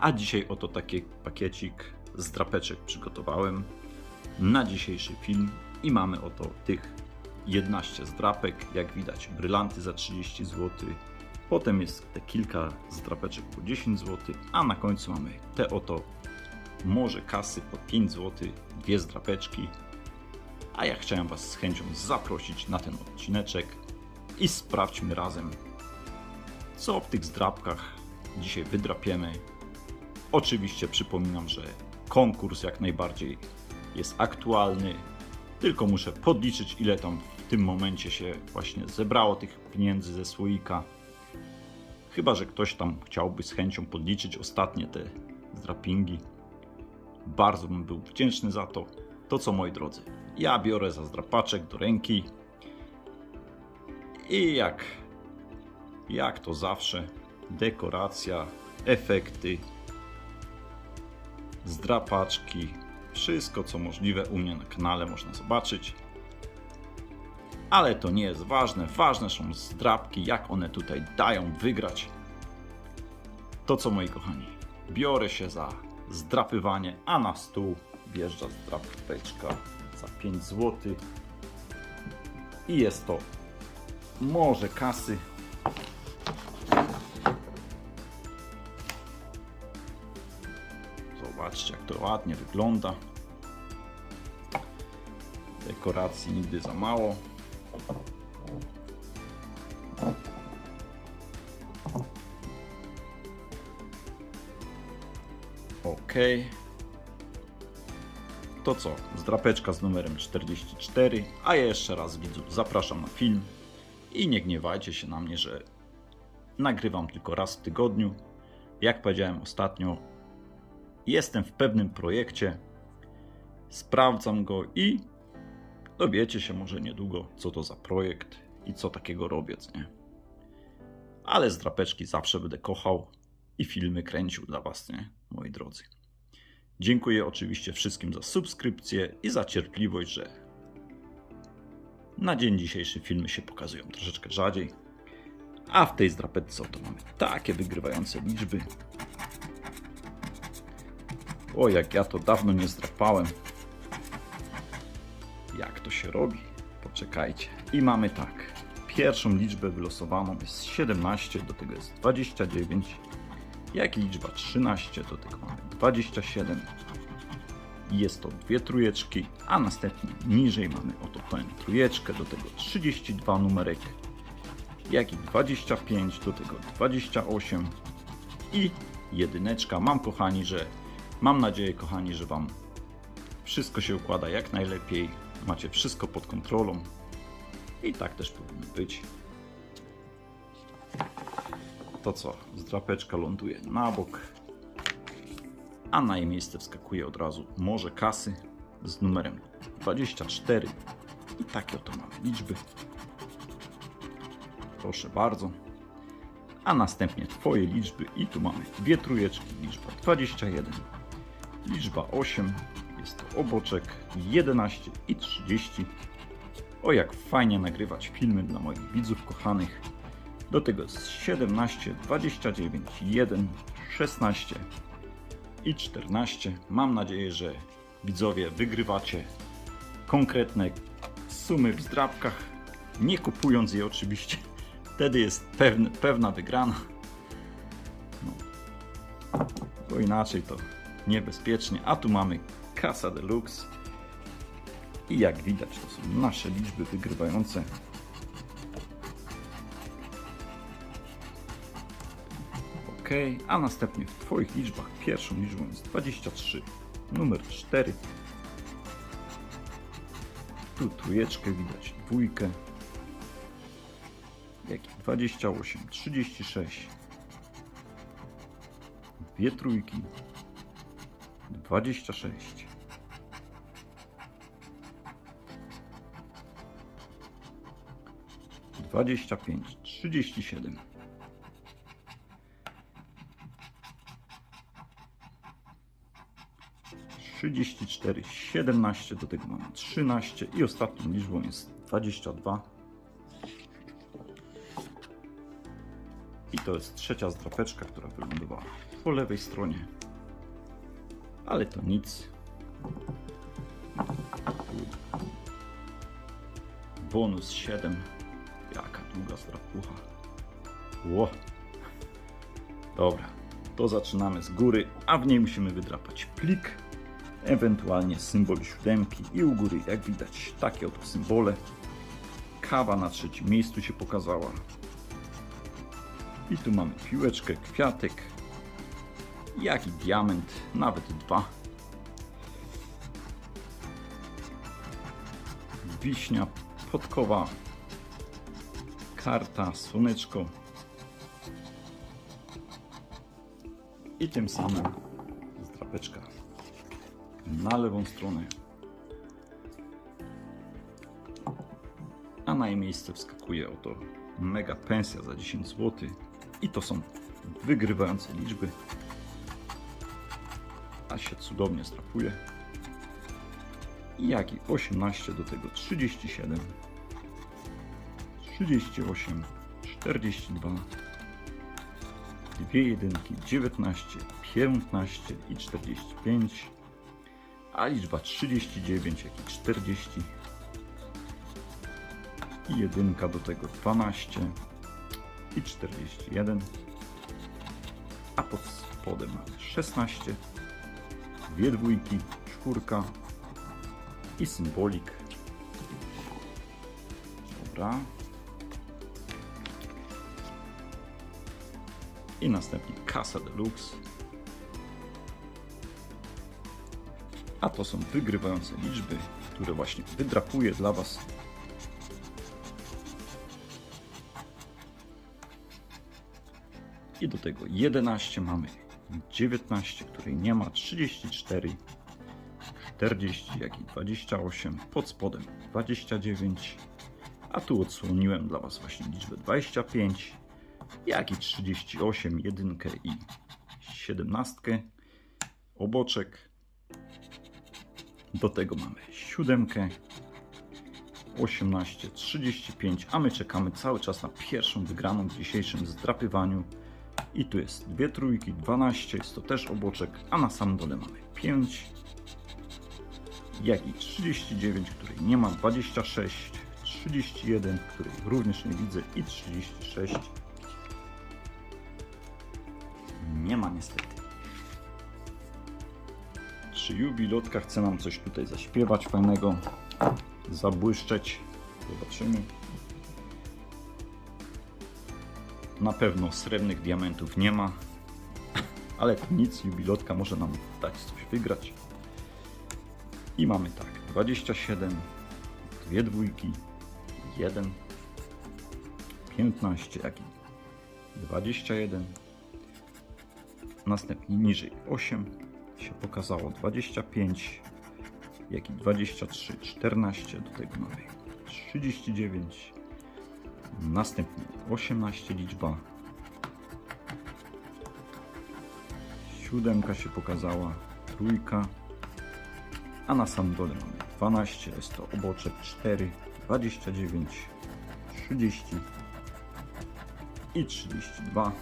A dzisiaj oto taki pakiecik z drapeczek przygotowałem na dzisiejszy film i mamy oto tych 11 zdrapek, jak widać brylanty za 30 zł, potem jest te kilka zdrapeczek po 10 zł, a na końcu mamy te oto morze kasy po 5 zł, dwie zdrapeczki, a ja chciałem Was z chęcią zaprosić na ten odcineczek i sprawdźmy razem, co w tych zdrapkach dzisiaj wydrapiemy. Oczywiście przypominam, że konkurs jak najbardziej jest aktualny, tylko muszę podliczyć ile tam w tym momencie się właśnie zebrało tych pieniędzy ze słoika. Chyba, że ktoś tam chciałby z chęcią podliczyć ostatnie te zdrapingi. Bardzo bym był wdzięczny za to. To co moi drodzy, ja biorę za zdrapaczek do ręki i jak, jak to zawsze, dekoracja, efekty, zdrapaczki, wszystko co możliwe u mnie na kanale można zobaczyć. Ale to nie jest ważne, ważne są zdrapki, jak one tutaj dają wygrać. To co moi kochani, biorę się za zdrapywanie, a na stół wjeżdża zdrapeczka za 5 zł. I jest to morze kasy. Zobaczcie jak to ładnie wygląda. Dekoracji nigdy za mało. Ok. To co? Zdrapeczka z numerem 44. A jeszcze raz widzów zapraszam na film. I nie gniewajcie się na mnie, że nagrywam tylko raz w tygodniu. Jak powiedziałem ostatnio, jestem w pewnym projekcie. Sprawdzam go i dowiecie się może niedługo, co to za projekt i co takiego robię, nie? Ale z drapeczki zawsze będę kochał i filmy kręcił dla Was, nie? Moi drodzy. Dziękuję oczywiście wszystkim za subskrypcję i za cierpliwość, że na dzień dzisiejszy filmy się pokazują troszeczkę rzadziej. A w tej zdrapeczce oto mamy takie wygrywające liczby. O, jak ja to dawno nie zdrapałem. Jak to się robi? Poczekajcie. I mamy tak. Pierwszą liczbę wylosowaną jest 17, do tego jest 29. Jak i liczba 13, do tego mamy 27. Jest to dwie trójeczki, a następnie niżej mamy oto tę trójeczkę, do tego 32 numerek. Jak i 25, do tego 28 i jedyneczka. Mam kochani, że mam nadzieję kochani, że Wam wszystko się układa jak najlepiej. Macie wszystko pod kontrolą. I tak też powinno być. To co? Zdrapeczka ląduje na bok. A na jej miejsce wskakuje od razu morze kasy z numerem 24. I takie oto mamy liczby. Proszę bardzo. A następnie Twoje liczby i tu mamy dwie trójeczki, liczba 21, liczba 8, jest to oboczek 11 i 30. O jak fajnie nagrywać filmy dla moich widzów kochanych. Do tego jest 17, 29, 1, 16 i 14. Mam nadzieję, że widzowie wygrywacie konkretne sumy w zdrabkach, nie kupując je oczywiście. Wtedy jest pewne, pewna wygrana. No. Bo inaczej to niebezpiecznie. A tu mamy Kasa Deluxe. I jak widać, to są nasze liczby wygrywające. Ok, a następnie w Twoich liczbach pierwszą liczbą jest 23, numer 4. Tu trójeczkę widać, dwójkę, jak i 28, 36, dwie trójki, 26. Dwadzieścia pięć, trzydzieści siedem, trzydzieści cztery, siedemnaście, do tego mamy trzynaście i ostatnią liczbą jest dwadzieścia dwa. I to jest trzecia zdrapeczka, która wylądowała. po lewej stronie. Ale to nic. Bonus 7. Jaka długa zdrapucha. Ło. Dobra, to zaczynamy z góry, a w niej musimy wydrapać plik, ewentualnie symbol siódemki i u góry, jak widać, takie oto symbole. Kawa na trzecim miejscu się pokazała. I tu mamy piłeczkę, kwiatek, jak i diament, nawet dwa. Wiśnia, podkowa, karta, słoneczko. I tym samym zdrapeczka na lewą stronę. A na jej miejsce wskakuje oto mega pensja za 10 zł. I to są wygrywające liczby. A się cudownie strapuje. I jak i 18 do tego 37, 38, 42, dwie jedynki 19, 15 i 45, a liczba 39 jak i 40 i jedynka do tego 12 i 41, a pod spodem mamy 16, dwie dwójki, czwórka i symbolik. Dobra. I następnie kasa deluxe. A to są wygrywające liczby, które właśnie wydrapuję dla Was. I do tego 11 mamy 19, której nie ma, 34, 40, jak i 28, pod spodem 29, a tu odsłoniłem dla Was właśnie liczbę 25, jak i 38, jedynkę i 17, oboczek. Do tego mamy siódemkę, 18, 35, a my czekamy cały czas na pierwszą wygraną w dzisiejszym zdrapywaniu. I tu jest dwie trójki, 12, jest to też oboczek, a na samym dole mamy 5, jak i 39, której nie ma, 26, 31, której również nie widzę i 36. Nie ma niestety. Czy jubilotka chce nam coś tutaj zaśpiewać fajnego, zabłyszczeć? Zobaczymy. Na pewno srebrnych diamentów nie ma, ale nic, jubilotka może nam dać coś wygrać. I mamy tak, 27, dwie dwójki, 1, 15, jak i 21. Następnie niżej 8 się pokazało 25, jak i 23, 14, do tego mamy 39. Następnie 18 liczba. Siódemka się pokazała, trójka, a na samym dole mamy 12, jest to oboczek 4, 29, 30 i 32.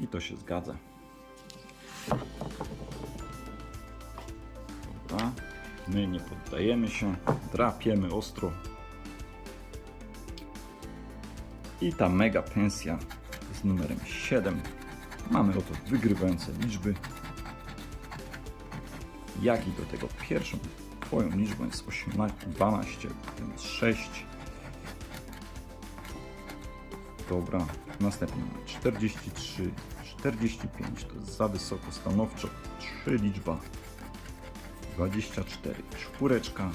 I to się zgadza. Dobra. My nie poddajemy się, drapiemy ostro. I ta mega pensja z numerem 7. Mamy oto wygrywające liczby. Jak i do tego pierwszą twoją liczbą jest 18, 12, potem jest 6. Dobra, następnie mamy 43, 45, to jest za wysoko stanowczo, 3 liczba, 24, czwóreczka,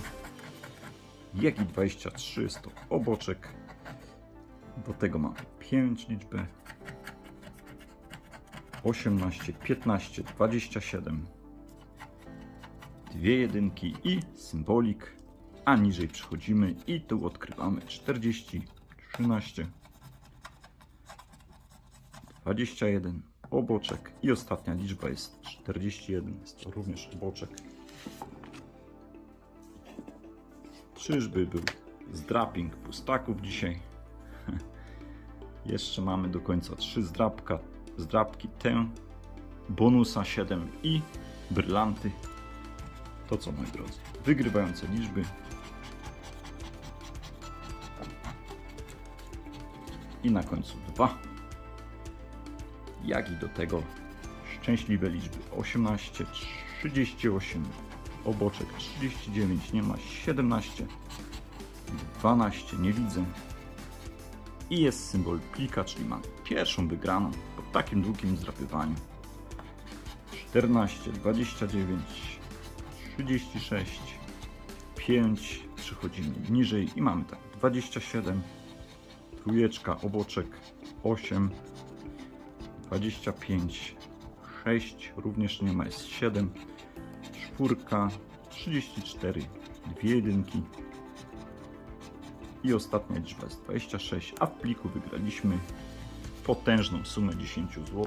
jak i 23 jest to oboczek, do tego mamy 5 liczbę, 18, 15, 27, dwie jedynki i symbolik, a niżej przechodzimy i tu odkrywamy 40, 13, 21, oboczek. I ostatnia liczba jest 41, jest to również oboczek. Czyżby był zdraping pustaków dzisiaj? Jeszcze mamy do końca trzy zdrapka, zdrapki, tę, bonusa 7 i brylanty. To co moi drodzy, wygrywające liczby. I na końcu 2. Jak i do tego szczęśliwe liczby 18, 38, oboczek 39, nie ma 17, 12, nie widzę. I jest symbol plika, czyli mam pierwszą wygraną po takim długim zdrapywaniu. 14, 29, 36, 5, przechodzimy niżej i mamy tak 27, trójeczka, oboczek 8, 25, 6, również nie ma, jest 7, czwórka, 34, dwie jedynki i ostatnia liczba jest 26, a w pliku wygraliśmy potężną sumę 10 zł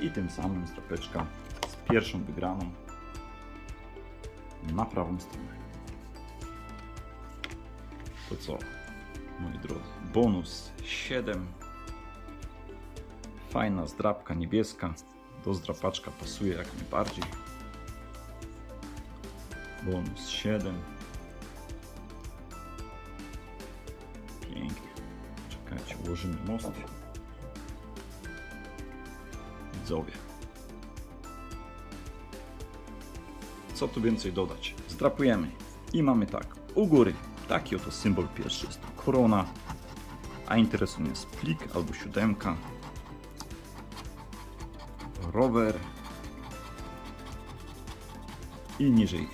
i tym samym strapeczka z pierwszą wygraną na prawą stronę. To co, moi drodzy, bonus 7 Fajna zdrapka niebieska. Do zdrapaczka pasuje jak najbardziej. Bonus 7. Pięknie. Czekajcie, ułożymy most. Widzowie. Co tu więcej dodać? Zdrapujemy. I mamy tak. U góry taki oto symbol pierwszy jest to korona. A interesuje nas plik albo siódemka rower i niżej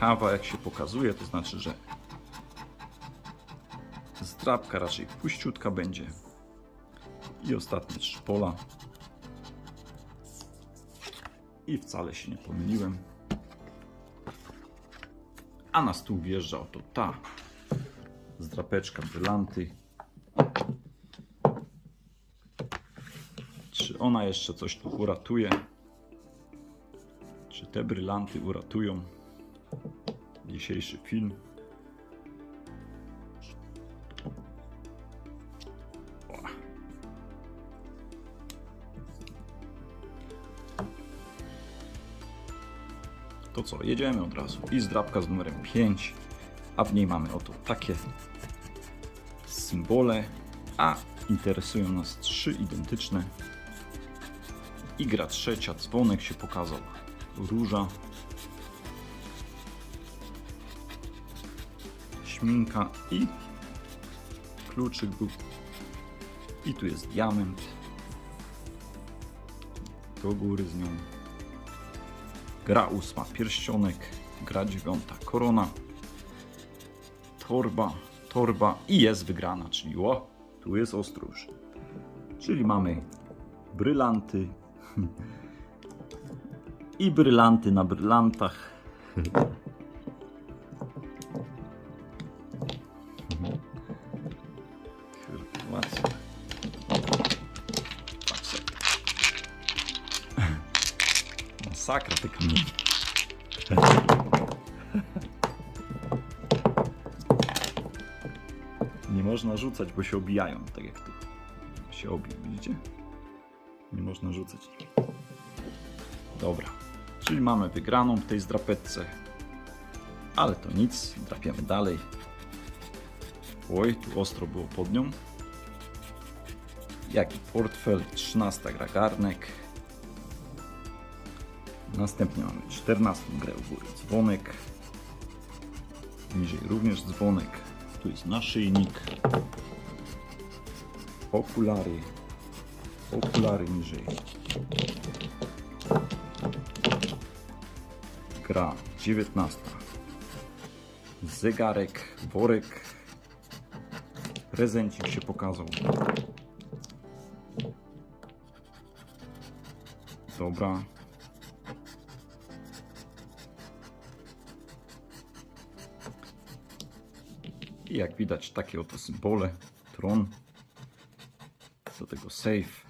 kawa jak się pokazuje, to znaczy, że zdrabka raczej puściutka będzie. I ostatnie trzy pola. I wcale się nie pomyliłem. A na stół wjeżdża oto ta zdrapeczka brylanty. Czy ona jeszcze coś tu uratuje? Czy te brylanty uratują dzisiejszy film? To co, jedziemy od razu. I zdrabka z numerem 5, a w niej mamy oto takie symbole, a interesują nas trzy identyczne i gra trzecia, dzwonek się pokazał, róża, śminka i kluczyk był. I tu jest diament. Do góry z nią. Gra ósma, pierścionek. Gra dziewiąta, korona. Torba, torba i jest wygrana, czyli o, tu jest ostróż. Czyli mamy brylanty, i brylanty na brylantach. Masakra te kamienie. Nie można rzucać, bo się obijają, tak jak tu się obił, widzicie? Nie można rzucać. Dobra, czyli mamy wygraną w tej zdrapetce. Ale to nic, drapiemy dalej. Oj, tu ostro było pod nią. Jaki portfel, 13 gra garnek. Następnie mamy 14 grę u góry dzwonek. Niżej również dzwonek. Tu jest naszyjnik. Okulary. Okulary niżej. Gra 19. Zegarek, worek. Prezencik się pokazał. Dobra. I jak widać takie oto symbole. Tron. Do tego save.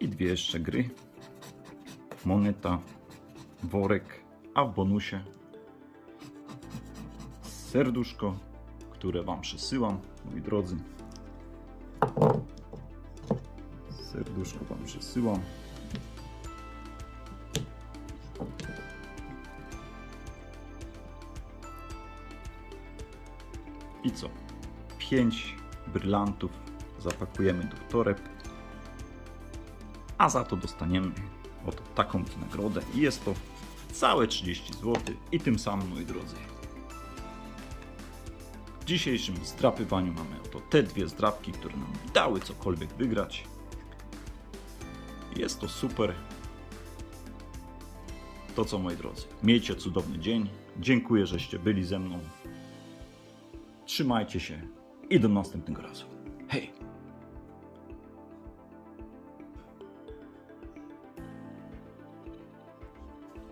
I dwie jeszcze gry. Moneta, worek, a w bonusie serduszko, które Wam przesyłam, moi drodzy. Serduszko Wam przesyłam. Pięć brylantów zapakujemy do toreb, a za to dostaniemy oto taką nagrodę i jest to całe 30 zł i tym samym, moi drodzy, w dzisiejszym zdrapywaniu mamy oto te dwie zdrapki, które nam dały cokolwiek wygrać. Jest to super. To co, moi drodzy, miejcie cudowny dzień. Dziękuję, żeście byli ze mną. Trzymajcie się i do następnego razu. Hej!